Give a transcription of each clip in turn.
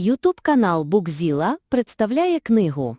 Ютуб канал Букзіла представляє книгу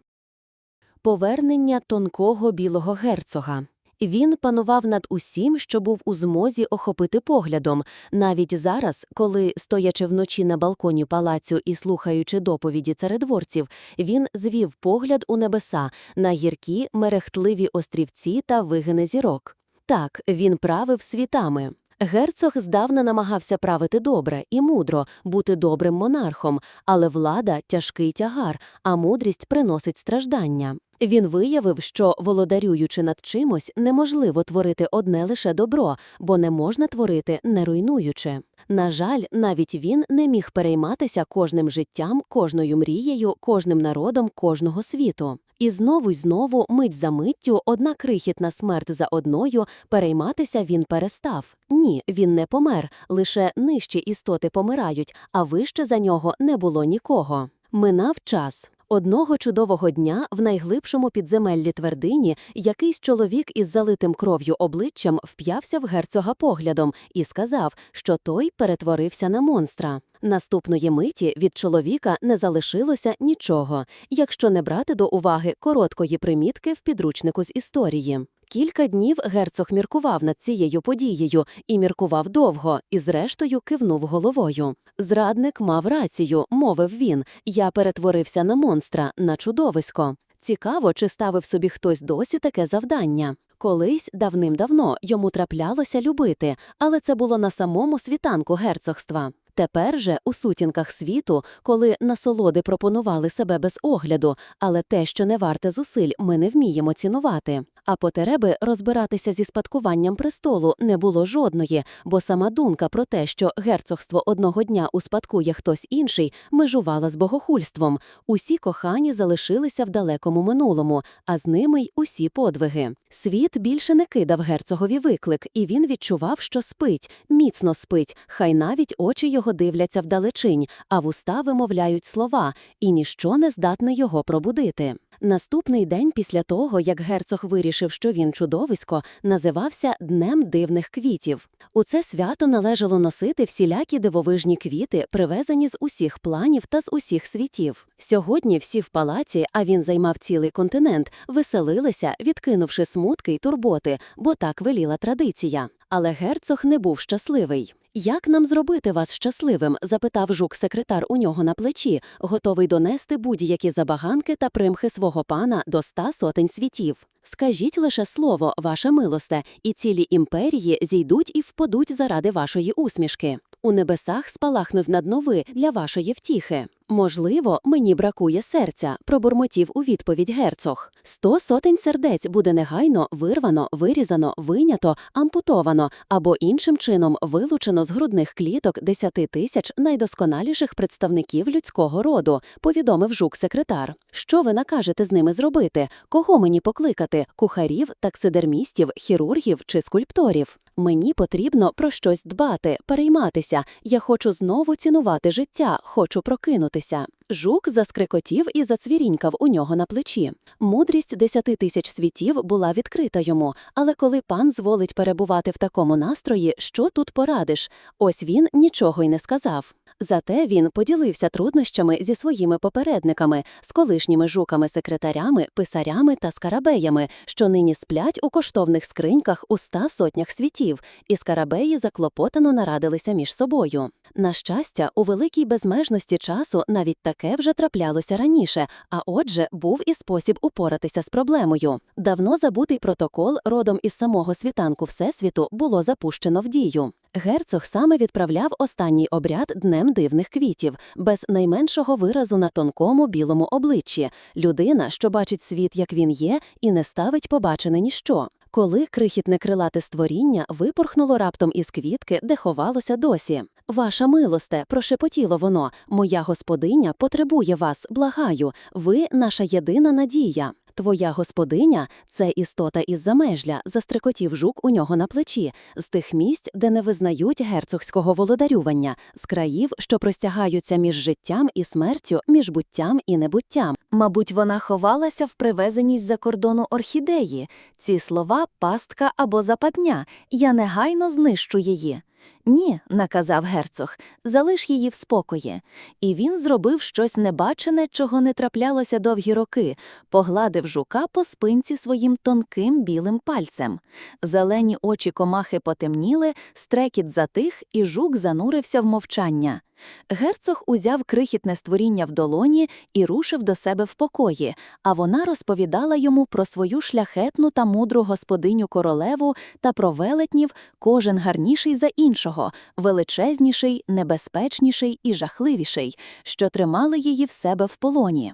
Повернення тонкого білого герцога. Він панував над усім, що був у змозі охопити поглядом, навіть зараз, коли, стоячи вночі на балконі палацю і слухаючи доповіді царедворців, він звів погляд у небеса на гіркі, мерехтливі острівці та вигини зірок. Так, він правив світами. Герцог здавна намагався правити добре і мудро, бути добрим монархом, але влада тяжкий тягар, а мудрість приносить страждання. Він виявив, що, володарюючи над чимось, неможливо творити одне лише добро, бо не можна творити, не руйнуючи. На жаль, навіть він не міг перейматися кожним життям, кожною мрією, кожним народом кожного світу. І знову й знову, мить за миттю, одна крихітна смерть за одною, перейматися він перестав. Ні, він не помер, лише нижчі істоти помирають, а вище за нього не було нікого. Минав час. Одного чудового дня в найглибшому підземеллі твердині якийсь чоловік із залитим кров'ю обличчям вп'явся в герцога поглядом і сказав, що той перетворився на монстра. Наступної миті від чоловіка не залишилося нічого, якщо не брати до уваги короткої примітки в підручнику з історії. Кілька днів герцог міркував над цією подією і міркував довго, і зрештою кивнув головою. Зрадник мав рацію, мовив він. Я перетворився на монстра, на чудовисько. Цікаво, чи ставив собі хтось досі таке завдання. Колись давним-давно йому траплялося любити, але це було на самому світанку герцогства. Тепер же у сутінках світу, коли насолоди пропонували себе без огляду, але те, що не варте зусиль, ми не вміємо цінувати. А потреби розбиратися зі спадкуванням престолу не було жодної, бо сама думка про те, що герцогство одного дня успадкує хтось інший, межувала з богохульством. Усі кохані залишилися в далекому минулому, а з ними й усі подвиги. Світ більше не кидав герцогові виклик, і він відчував, що спить, міцно спить, хай навіть очі його дивляться вдалечінь, а вуста вимовляють слова, і ніщо не здатне його пробудити. Наступний день після того, як герцог вирішив, що він чудовисько, називався Днем дивних квітів. У це свято належало носити всілякі дивовижні квіти, привезені з усіх планів та з усіх світів. Сьогодні всі в палаці, а він займав цілий континент, веселилися, відкинувши смутки й турботи, бо так веліла традиція. Але герцог не був щасливий. Як нам зробити вас щасливим? запитав жук-секретар у нього на плечі, готовий донести будь-які забаганки та примхи свого пана до ста сотень світів. Скажіть лише слово, ваше милосте, і цілі імперії зійдуть і впадуть заради вашої усмішки. У небесах спалахнув над нови для вашої втіхи. Можливо, мені бракує серця, пробурмотів у відповідь герцог. Сто сотень сердець буде негайно вирвано, вирізано, винято, ампутовано або іншим чином вилучено з грудних кліток десяти тисяч найдосконаліших представників людського роду, повідомив жук-секретар. Що ви накажете з ними зробити? Кого мені покликати? Кухарів, таксидермістів, хірургів чи скульпторів? Мені потрібно про щось дбати, перейматися. Я хочу знову цінувати життя, хочу прокинутися. Жук заскрикотів і зацвірінькав у нього на плечі. Мудрість десяти тисяч світів була відкрита йому, але коли пан зволить перебувати в такому настрої, що тут порадиш? Ось він нічого й не сказав. Зате він поділився труднощами зі своїми попередниками, з колишніми жуками-секретарями, писарями та скарабеями, що нині сплять у коштовних скриньках у ста сотнях світів, і скарабеї заклопотано нарадилися між собою. На щастя, у великій безмежності часу навіть таке вже траплялося раніше, а отже, був і спосіб упоратися з проблемою. Давно забутий протокол родом із самого світанку Всесвіту було запущено в дію. Герцог саме відправляв останній обряд днем дивних квітів, без найменшого виразу на тонкому білому обличчі, людина, що бачить світ, як він є, і не ставить побачене ніщо. Коли крихітне крилате створіння випорхнуло раптом із квітки, де ховалося досі. Ваша милосте, прошепотіло воно, моя господиня потребує вас, благаю, ви наша єдина надія. Твоя господиня це істота із замежля, застрекотів жук у нього на плечі, з тих місць, де не визнають герцогського володарювання, з країв, що простягаються між життям і смертю, між буттям і небуттям. Мабуть, вона ховалася в привезеній з-за кордону орхідеї. Ці слова пастка або западня. Я негайно знищу її. Ні, наказав герцог, залиш її в спокої. І він зробив щось небачене, чого не траплялося довгі роки, погладив жука по спинці своїм тонким білим пальцем. Зелені очі комахи потемніли, стрекіт затих, і жук занурився в мовчання. Герцог узяв крихітне створіння в долоні і рушив до себе в покої, а вона розповідала йому про свою шляхетну та мудру господиню королеву та про велетнів, кожен гарніший за іншого, величезніший, небезпечніший і жахливіший, що тримали її в себе в полоні.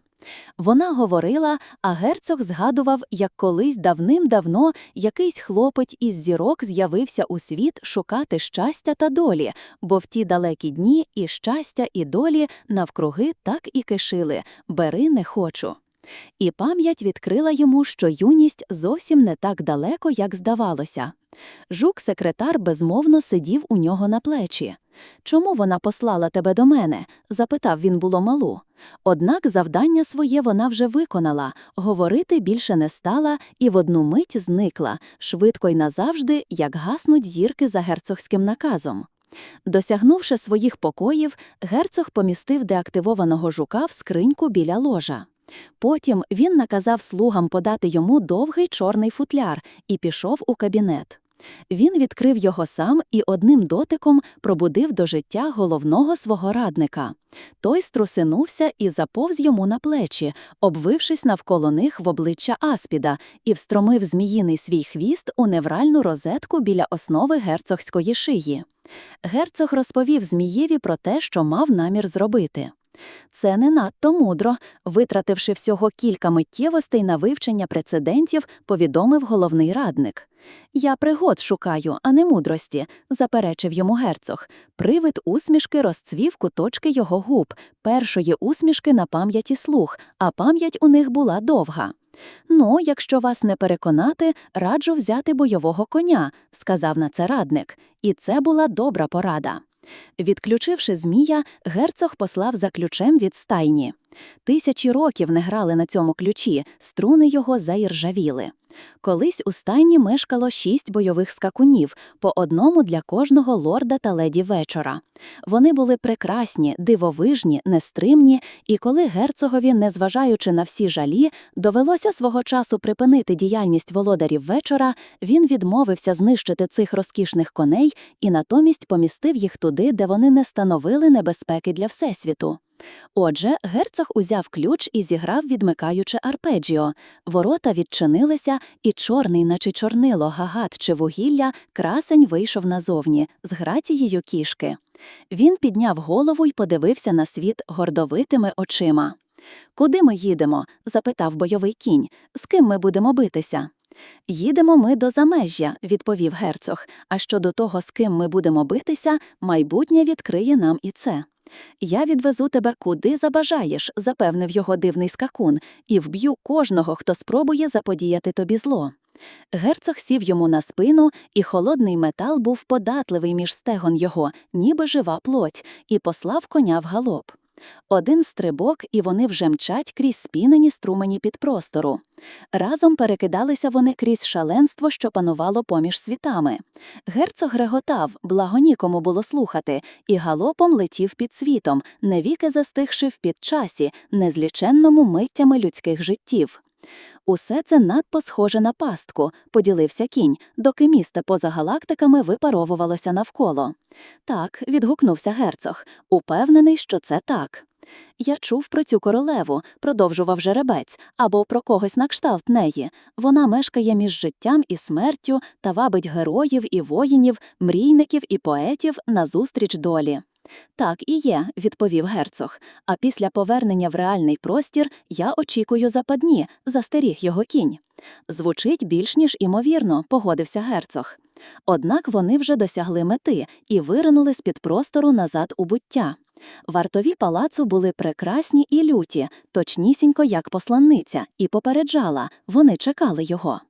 Вона говорила, а герцог згадував, як колись давним-давно якийсь хлопець із зірок з'явився у світ шукати щастя та долі, бо в ті далекі дні і щастя, і долі навкруги так і кишили бери не хочу. І пам'ять відкрила йому, що юність зовсім не так далеко, як здавалося. Жук-секретар безмовно сидів у нього на плечі. Чому вона послала тебе до мене? запитав він було малу. Однак завдання своє вона вже виконала, говорити більше не стала і в одну мить зникла, швидко й назавжди, як гаснуть зірки за герцогським наказом. Досягнувши своїх покоїв, герцог помістив деактивованого жука в скриньку біля ложа. Потім він наказав слугам подати йому довгий чорний футляр і пішов у кабінет. Він відкрив його сам і одним дотиком пробудив до життя головного свого радника. Той струсинувся і заповз йому на плечі, обвившись навколо них в обличчя аспіда, і встромив зміїний свій хвіст у невральну розетку біля основи герцогської шиї. Герцог розповів Змієві про те, що мав намір зробити. Це не надто мудро, витративши всього кілька миттєвостей на вивчення прецедентів, повідомив головний радник. Я пригод шукаю, а не мудрості, заперечив йому герцог. Привид усмішки розцвів куточки його губ, першої усмішки на пам'яті слух, а пам'ять у них була довга. Ну, якщо вас не переконати, раджу взяти бойового коня, сказав на це радник, і це була добра порада. Відключивши змія, герцог послав за ключем від стайні. Тисячі років не грали на цьому ключі, струни його заіржавіли. Колись у стайні мешкало шість бойових скакунів, по одному для кожного лорда та леді вечора. Вони були прекрасні, дивовижні, нестримні, і коли герцогові, незважаючи на всі жалі, довелося свого часу припинити діяльність володарів вечора, він відмовився знищити цих розкішних коней і натомість помістив їх туди, де вони не становили небезпеки для всесвіту. Отже, герцог узяв ключ і зіграв, відмикаючи арпеджіо. Ворота відчинилися, і чорний, наче чорнило, гагат чи вугілля, красень вийшов назовні, з грацією кішки. Він підняв голову й подивився на світ гордовитими очима. Куди ми їдемо? запитав бойовий кінь. З ким ми будемо битися? Їдемо ми до замежжя, відповів герцог. А щодо того, з ким ми будемо битися, майбутнє відкриє нам і це. Я відвезу тебе куди забажаєш, запевнив його дивний скакун, і вб'ю кожного, хто спробує заподіяти тобі зло. Герцог сів йому на спину, і холодний метал був податливий між стегон його, ніби жива плоть, і послав коня в галоп. Один стрибок, і вони вже мчать крізь спінені струмені підпростору. Разом перекидалися вони крізь шаленство, що панувало поміж світами. Герцог реготав, благо нікому було слухати, і галопом летів під світом, невіки застигши в підчасі, незліченному миттями людських життів. Усе це надто схоже на пастку, поділився кінь, доки місто поза галактиками випаровувалося навколо. Так, відгукнувся герцог, упевнений, що це так. Я чув про цю королеву, продовжував жеребець, або про когось на кшталт неї. Вона мешкає між життям і смертю та вабить героїв і воїнів, мрійників і поетів назустріч долі. Так і є, відповів герцог. А після повернення в реальний простір я очікую западні, застеріг його кінь. Звучить більш ніж імовірно, погодився герцог. Однак вони вже досягли мети і виринули з під простору назад у буття. Вартові палацу були прекрасні і люті, точнісінько як посланниця, і попереджала вони чекали його.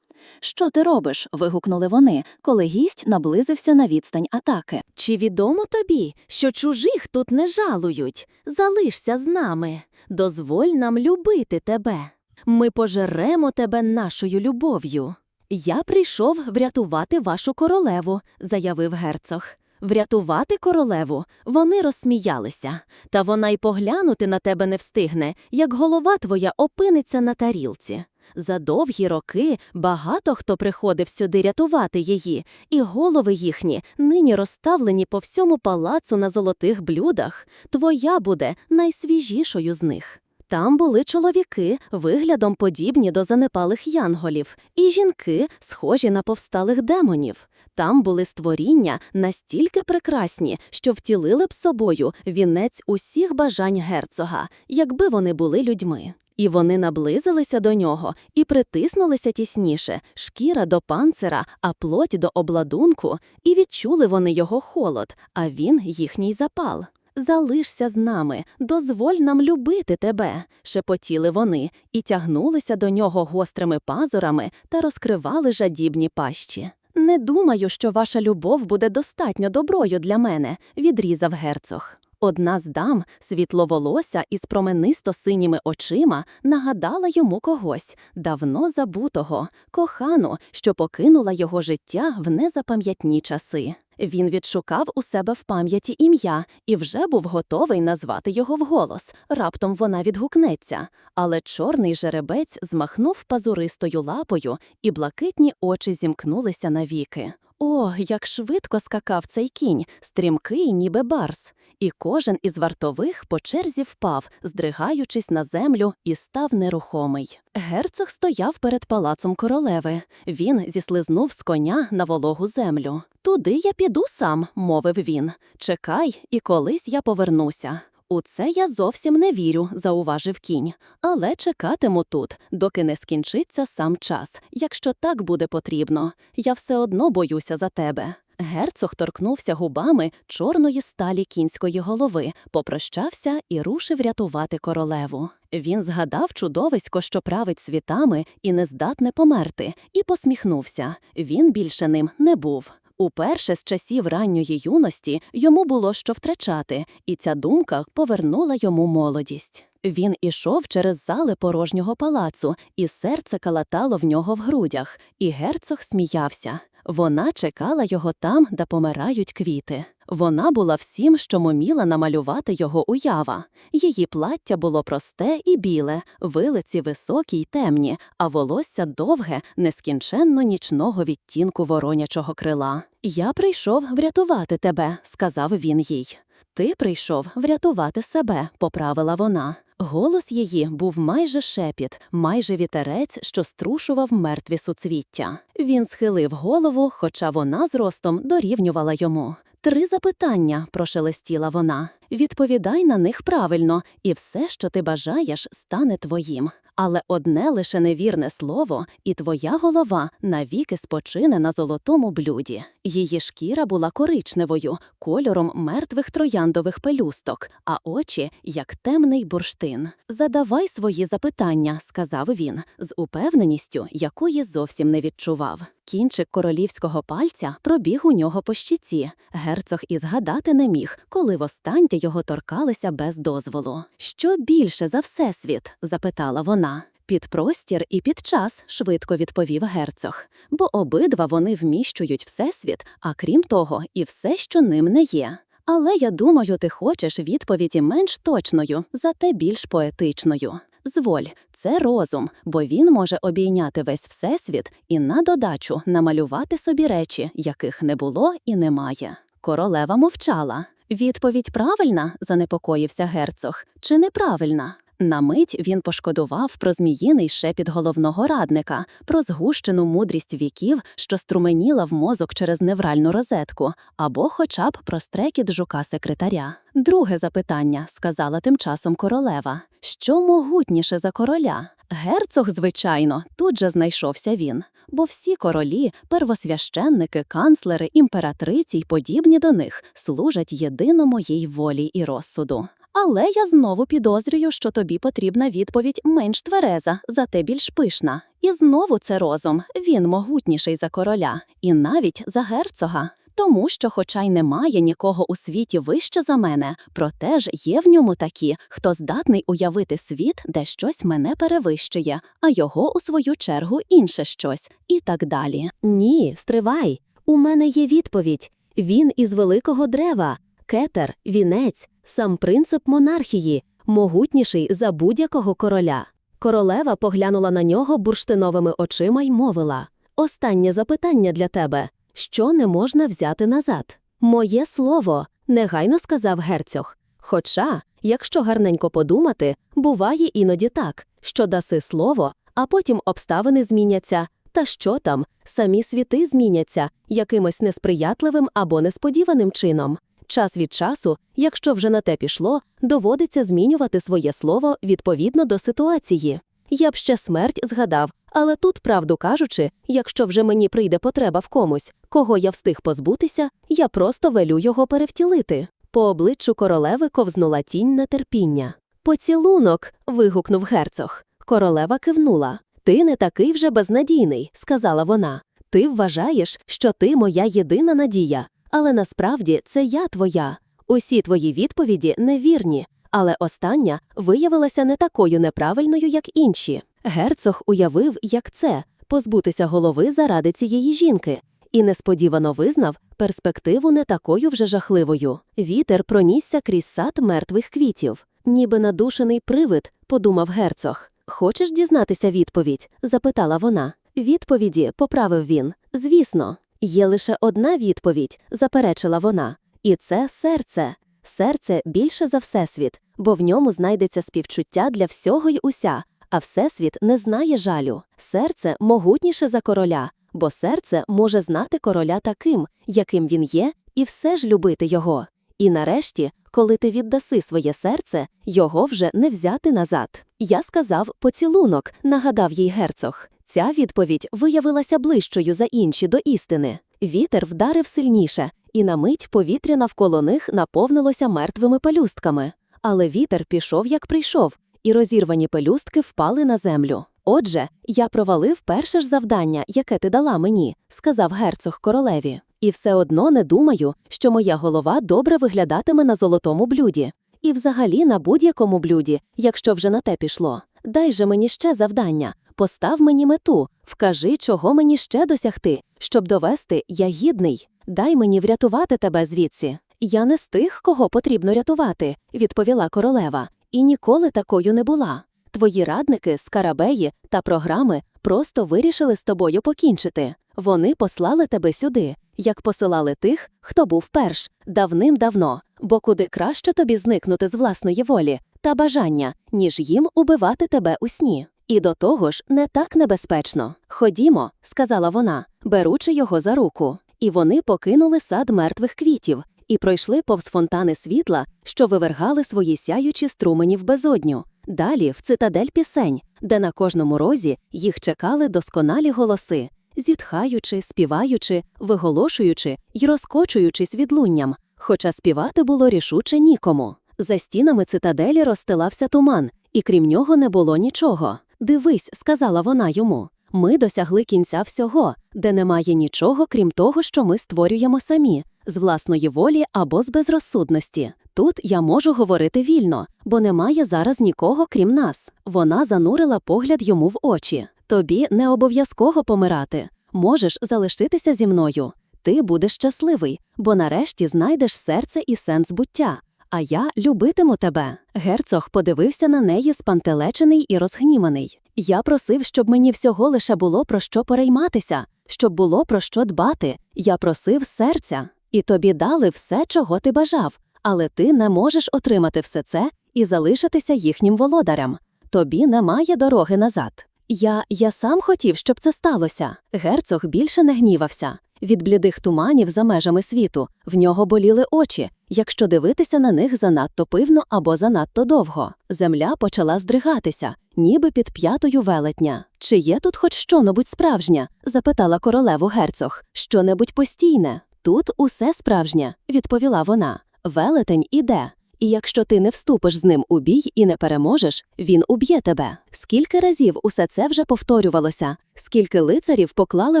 Що ти робиш? вигукнули вони, коли гість наблизився на відстань атаки. Чи відомо тобі, що чужих тут не жалують? Залишся з нами. Дозволь нам любити тебе. Ми пожеремо тебе нашою любов'ю. Я прийшов врятувати вашу королеву, заявив герцог. Врятувати королеву? Вони розсміялися. Та вона й поглянути на тебе не встигне, як голова твоя опиниться на тарілці. За довгі роки багато хто приходив сюди рятувати її, і голови їхні нині розставлені по всьому палацу на золотих блюдах. Твоя буде найсвіжішою з них. Там були чоловіки, виглядом подібні до занепалих янголів, і жінки, схожі на повсталих демонів. Там були створіння настільки прекрасні, що втілили б собою вінець усіх бажань герцога, якби вони були людьми. І вони наблизилися до нього і притиснулися тісніше, шкіра до панцира, а плоть до обладунку, і відчули вони його холод, а він їхній запал. Залишся з нами, дозволь нам любити тебе, шепотіли вони і тягнулися до нього гострими пазурами та розкривали жадібні пащі. Не думаю, що ваша любов буде достатньо доброю для мене, відрізав герцог. Одна з дам, світловолося із променисто синіми очима, нагадала йому когось давно забутого, кохану, що покинула його життя в незапам'ятні часи. Він відшукав у себе в пам'яті ім'я і вже був готовий назвати його вголос. Раптом вона відгукнеться. Але чорний жеребець змахнув пазуристою лапою, і блакитні очі зімкнулися навіки. О, як швидко скакав цей кінь, стрімкий, ніби барс. І кожен із вартових по черзі впав, здригаючись на землю, і став нерухомий. Герцог стояв перед палацом королеви. Він зіслизнув з коня на вологу землю. Туди я піду сам, мовив він. Чекай, і колись я повернуся. У це я зовсім не вірю, зауважив кінь. Але чекатиму тут, доки не скінчиться сам час, якщо так буде потрібно. Я все одно боюся за тебе. Герцог торкнувся губами чорної сталі кінської голови, попрощався і рушив рятувати королеву. Він згадав чудовисько, що править світами і не здатне померти, і посміхнувся. Він більше ним не був. Уперше з часів ранньої юності йому було що втрачати, і ця думка повернула йому молодість. Він ішов через зали порожнього палацу, і серце калатало в нього в грудях, і герцог сміявся. Вона чекала його там, де помирають квіти. Вона була всім, що моміла намалювати його уява. Її плаття було просте і біле, вилиці високі й темні, а волосся довге, нескінченно нічного відтінку воронячого крила. Я прийшов врятувати тебе, сказав він їй. Ти прийшов врятувати себе, поправила вона. Голос її був майже шепіт, майже вітерець, що струшував мертві суцвіття. Він схилив голову, хоча вона зростом дорівнювала йому. Три запитання, прошелестіла вона. Відповідай на них правильно, і все, що ти бажаєш, стане твоїм. Але одне лише невірне слово, і твоя голова навіки спочине на золотому блюді. Її шкіра була коричневою, кольором мертвих трояндових пелюсток, а очі як темний бурштин. Задавай свої запитання, сказав він, з упевненістю, якої зовсім не відчував. Кінчик королівського пальця пробіг у нього по щіці. Герцог і згадати не міг, коли востаннє його торкалися без дозволу. Що більше за всесвіт? запитала вона. Під простір і під час, швидко відповів герцог, бо обидва вони вміщують всесвіт, а крім того, і все, що ним не є. Але я думаю, ти хочеш відповіді менш точною, зате більш поетичною. Зволь, це розум, бо він може обійняти весь всесвіт і на додачу намалювати собі речі, яких не було і немає. Королева мовчала. Відповідь правильна, занепокоївся герцог, чи неправильна? На мить він пошкодував про зміїний шепіт головного радника, про згущену мудрість віків, що струменіла в мозок через невральну розетку, або хоча б про стрекіт жука секретаря. Друге запитання, сказала тим часом королева. Що могутніше за короля? Герцог, звичайно, тут же знайшовся він. Бо всі королі, первосвященники, канцлери, імператриці й подібні до них служать єдино моїй волі і розсуду. Але я знову підозрюю, що тобі потрібна відповідь менш твереза, зате більш пишна. І знову це розум, він могутніший за короля, і навіть за герцога. Тому що, хоча й немає нікого у світі вище за мене, проте ж є в ньому такі, хто здатний уявити світ, де щось мене перевищує, а його у свою чергу інше щось, і так далі. Ні, стривай. У мене є відповідь. Він із великого дерева, кетер, вінець, сам принцип монархії, могутніший за будь-якого короля. Королева поглянула на нього бурштиновими очима й мовила: Останнє запитання для тебе що не можна взяти назад? Моє слово, негайно сказав герцог. Хоча, якщо гарненько подумати, буває іноді так, що даси слово, а потім обставини зміняться. Та що там, самі світи зміняться якимось несприятливим або несподіваним чином. Час від часу, якщо вже на те пішло, доводиться змінювати своє слово відповідно до ситуації. Я б ще смерть згадав, але тут, правду кажучи, якщо вже мені прийде потреба в комусь, кого я встиг позбутися, я просто велю його перевтілити. По обличчю королеви ковзнула тінь нетерпіння. Поцілунок. вигукнув герцог. Королева кивнула. Ти не такий вже безнадійний, сказала вона. Ти вважаєш, що ти моя єдина надія, але насправді це я твоя. Усі твої відповіді невірні, але остання виявилася не такою неправильною, як інші. Герцог уявив, як це позбутися голови заради цієї жінки, і несподівано визнав перспективу не такою вже жахливою. Вітер пронісся крізь сад мертвих квітів, ніби надушений привид, подумав герцог. Хочеш дізнатися відповідь? запитала вона. Відповіді, поправив він. Звісно, є лише одна відповідь, заперечила вона. І це серце. Серце більше за всесвіт, бо в ньому знайдеться співчуття для всього й уся, а всесвіт не знає жалю. Серце могутніше за короля, бо серце може знати короля таким, яким він є, і все ж любити його. І нарешті, коли ти віддаси своє серце, його вже не взяти назад. Я сказав поцілунок, нагадав їй герцог. Ця відповідь виявилася ближчою за інші до істини. Вітер вдарив сильніше, і на мить повітря навколо них наповнилося мертвими пелюстками. Але вітер пішов, як прийшов, і розірвані пелюстки впали на землю. Отже, я провалив перше ж завдання, яке ти дала мені, сказав герцог королеві. І все одно не думаю, що моя голова добре виглядатиме на золотому блюді. І взагалі на будь-якому блюді, якщо вже на те пішло. Дай же мені ще завдання, постав мені мету, вкажи, чого мені ще досягти, щоб довести я гідний. Дай мені врятувати тебе звідси. Я не з тих, кого потрібно рятувати, відповіла королева, і ніколи такою не була. Твої радники, скарабеї та програми просто вирішили з тобою покінчити. Вони послали тебе сюди, як посилали тих, хто був перш, давним-давно, бо куди краще тобі зникнути з власної волі та бажання, ніж їм убивати тебе у сні. І до того ж не так небезпечно. Ходімо, сказала вона, беручи його за руку. І вони покинули сад мертвих квітів і пройшли повз фонтани світла, що вивергали свої сяючі струмені в безодню. Далі в цитадель пісень, де на кожному розі їх чекали досконалі голоси, зітхаючи, співаючи, виголошуючи й розкочуючись відлунням, хоча співати було рішуче нікому. За стінами цитаделі розстилався туман, і крім нього не було нічого. Дивись, сказала вона йому. Ми досягли кінця всього, де немає нічого, крім того, що ми створюємо самі, з власної волі або з безрозсудності. Тут я можу говорити вільно, бо немає зараз нікого, крім нас. Вона занурила погляд йому в очі. Тобі не обов'язково помирати. Можеш залишитися зі мною. Ти будеш щасливий, бо нарешті знайдеш серце і сенс буття. А я любитиму тебе. Герцог подивився на неї спантелечений і розгніманий. Я просив, щоб мені всього лише було про що перейматися, щоб було про що дбати. Я просив серця, і тобі дали все, чого ти бажав, але ти не можеш отримати все це і залишитися їхнім володарем. Тобі немає дороги назад. Я, я сам хотів, щоб це сталося. Герцог більше не гнівався. Від блідих туманів за межами світу в нього боліли очі, якщо дивитися на них занадто пивно або занадто довго. Земля почала здригатися, ніби під п'ятою велетня. Чи є тут хоч що-небудь справжнє? запитала королеву герцог. Що-небудь постійне. Тут усе справжнє, відповіла вона. Велетень іде. І якщо ти не вступиш з ним у бій і не переможеш, він уб'є тебе. Скільки разів усе це вже повторювалося, скільки лицарів поклали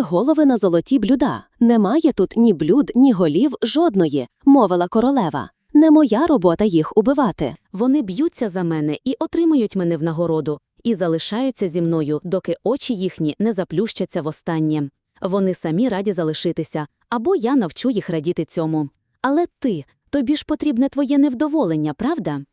голови на золоті блюда. Немає тут ні блюд, ні голів, жодної, мовила королева. Не моя робота їх убивати. Вони б'ються за мене і отримують мене в нагороду, і залишаються зі мною, доки очі їхні не заплющаться востаннє. Вони самі раді залишитися, або я навчу їх радіти цьому. Але ти, тобі ж потрібне твоє невдоволення, правда?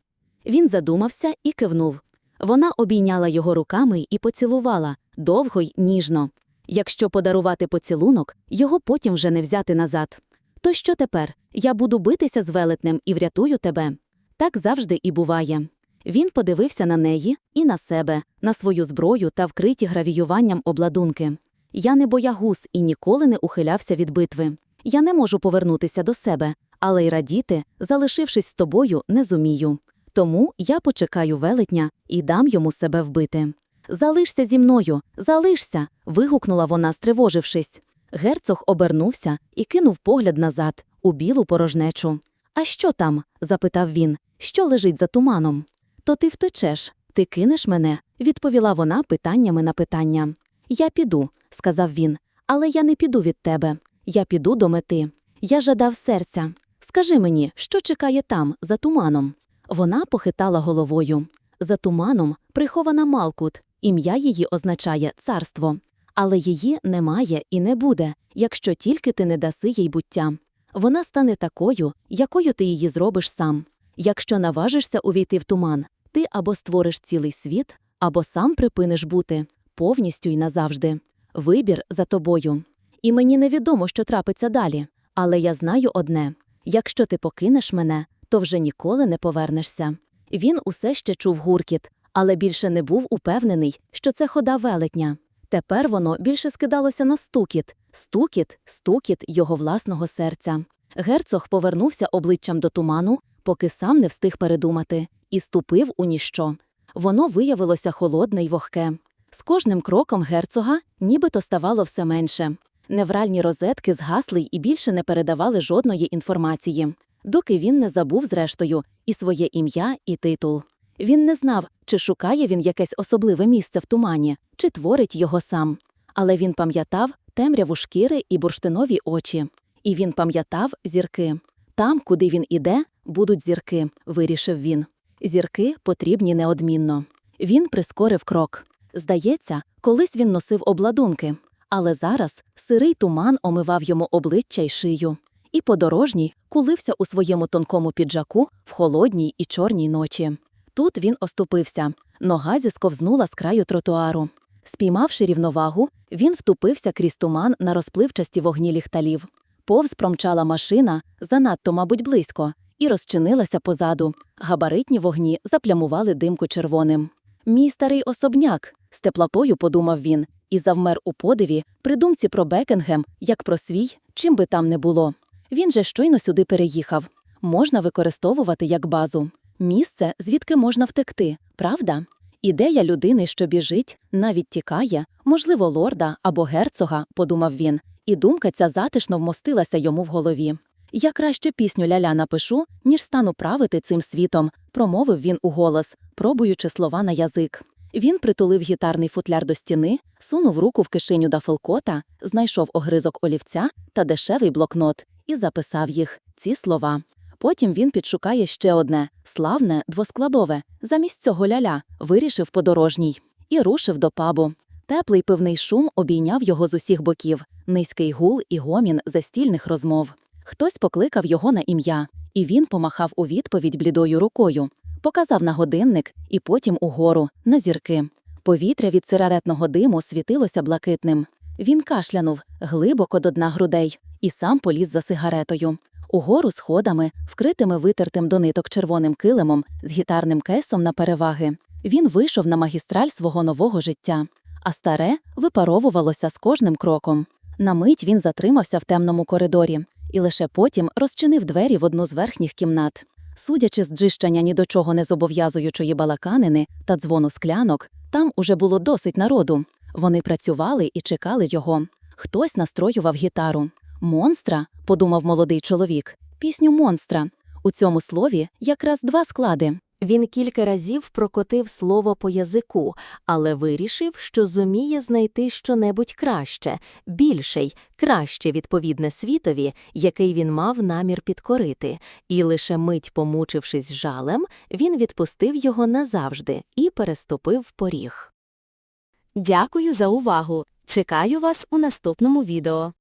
Він задумався і кивнув. Вона обійняла його руками і поцілувала, довго й ніжно. Якщо подарувати поцілунок, його потім вже не взяти назад. То що тепер? Я буду битися з велетнем і врятую тебе. Так завжди і буває. Він подивився на неї і на себе, на свою зброю та вкриті гравіюванням обладунки. Я не боягуз і ніколи не ухилявся від битви. Я не можу повернутися до себе, але й радіти, залишившись з тобою, не зумію. Тому я почекаю велетня і дам йому себе вбити. Залишся зі мною, залишся. вигукнула вона, стривожившись. Герцог обернувся і кинув погляд назад, у білу порожнечу. А що там? запитав він. Що лежить за туманом? То ти втечеш, ти кинеш мене, відповіла вона питаннями на питання. Я піду, сказав він, але я не піду від тебе. Я піду до мети. Я жадав серця. Скажи мені, що чекає там, за туманом? Вона похитала головою. За туманом прихована Малкут, ім'я її означає царство. Але її немає і не буде, якщо тільки ти не даси їй буття. Вона стане такою, якою ти її зробиш сам. Якщо наважишся увійти в туман, ти або створиш цілий світ, або сам припиниш бути повністю й назавжди. Вибір за тобою. І мені невідомо, що трапиться далі, але я знаю одне якщо ти покинеш мене, то вже ніколи не повернешся. Він усе ще чув гуркіт, але більше не був упевнений, що це хода велетня. Тепер воно більше скидалося на стукіт, стукіт, стукіт його власного серця. Герцог повернувся обличчям до туману, поки сам не встиг передумати, і ступив у ніщо. Воно виявилося холодне й вогке. З кожним кроком герцога нібито ставало все менше. Невральні розетки згасли і більше не передавали жодної інформації, доки він не забув, зрештою, і своє ім'я, і титул. Він не знав, чи шукає він якесь особливе місце в тумані, чи творить його сам. Але він пам'ятав темряву шкіри і бурштинові очі. І він пам'ятав зірки. Там, куди він іде, будуть зірки, вирішив він. Зірки потрібні неодмінно. Він прискорив крок. Здається, колись він носив обладунки, але зараз сирий туман омивав йому обличчя й шию. І подорожній кулився у своєму тонкому піджаку в холодній і чорній ночі. Тут він оступився. Нога зісковзнула з краю тротуару. Спіймавши рівновагу, він втупився крізь туман на розпливчасті вогні ліхталів. Повз промчала машина, занадто, мабуть, близько, і розчинилася позаду. Габаритні вогні заплямували димку червоним. Мій старий особняк, з теплотою подумав він, і завмер у подиві при думці про Бекінгем, як про свій, чим би там не було. Він же щойно сюди переїхав. Можна використовувати як базу. Місце, звідки можна втекти, правда? Ідея людини, що біжить, навіть тікає, можливо, лорда або герцога, подумав він, і думка ця затишно вмостилася йому в голові. Я краще пісню ляля напишу, ніж стану правити цим світом, промовив він уголос, пробуючи слова на язик. Він притулив гітарний футляр до стіни, сунув руку в кишеню дафелкота, знайшов огризок олівця та дешевий блокнот і записав їх ці слова. Потім він підшукає ще одне славне, двоскладове, замість цього ляля, вирішив подорожній і рушив до пабу. Теплий пивний шум обійняв його з усіх боків, низький гул і гомін застільних розмов. Хтось покликав його на ім'я, і він помахав у відповідь блідою рукою, показав на годинник і потім угору, на зірки. Повітря від сигаретного диму світилося блакитним. Він кашлянув глибоко до дна грудей і сам поліз за сигаретою. Угору сходами, вкритими витертим до ниток червоним килимом, з гітарним кейсом на переваги. Він вийшов на магістраль свого нового життя, а старе випаровувалося з кожним кроком. На мить він затримався в темному коридорі і лише потім розчинив двері в одну з верхніх кімнат. Судячи з джищання ні до чого не зобов'язуючої балаканини та дзвону склянок, там уже було досить народу. Вони працювали і чекали його. Хтось настроював гітару. Монстра, подумав молодий чоловік, пісню монстра. У цьому слові якраз два склади. Він кілька разів прокотив слово по язику, але вирішив, що зуміє знайти щонебудь краще, більше й краще відповідне світові, який він мав намір підкорити, і лише мить помучившись жалем, він відпустив його назавжди і переступив поріг. Дякую за увагу. Чекаю вас у наступному відео.